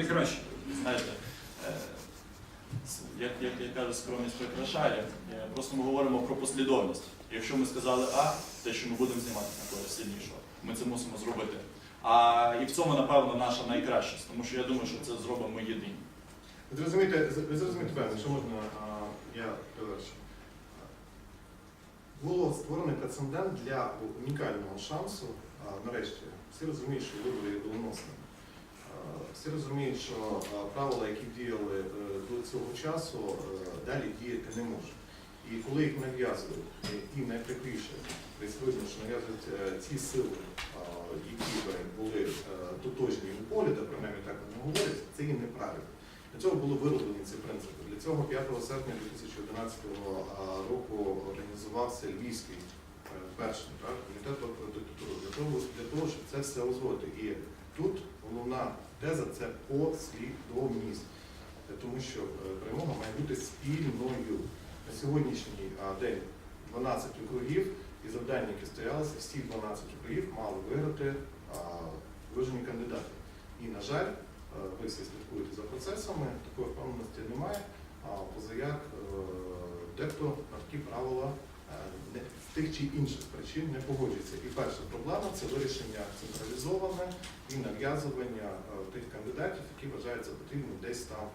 найкраще. Знаєте, е, як, як я кажу, скромність прикрашає. Е, Просто ми говоримо про послідовність. Якщо ми сказали А, те, що ми будемо знімати на когось сильнішого, ми це мусимо зробити. А і в цьому, напевно, наша найкращість, тому що я думаю, що це зробимо ми єдині. Ви зрозумієте, ви зрозумієте певно, що можна, а, я довершу. Було створено прецедент для унікального шансу, а, нарешті. Всі розуміють, що вибори є доленосними. Всі розуміють, що правила, які діяли е, до цього часу, е, далі діяти не можуть. І коли їх нав'язують, е, і найприкріше, присвидно, що нав'язують е, ці сили, які були е, тотожні у погляду, принаймні так вони говорять, це є неправильно. Для цього були вироблені ці принципи. Для цього 5 серпня 2011 року організувався Львівський е, перший комітет для того, для того, щоб це все узгодити. І тут головна теза це послідовність, тому що е, перемога має бути спільною. На сьогоднішній день 12 округів і завдання, які стоялися, всі 12 округів мали виграти вижені кандидати. І, на жаль, е, ви всі слідкуєте за процесами, такої впевненості немає, а позаяк е, дехто на такі правила з тих чи інших причин не погоджується. І перша проблема це вирішення централізоване і нав'язування е, тих кандидатів, які вважаються потрібним десь там.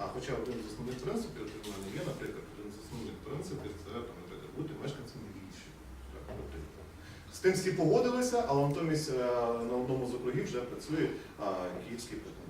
А хоча один з основних принципів у мене є, наприклад, один з основних принципів це там, наприклад, бути мешканцем Львівщини. З тим всі погодилися, але натомість е, на одному з округів вже працює київський ПТ.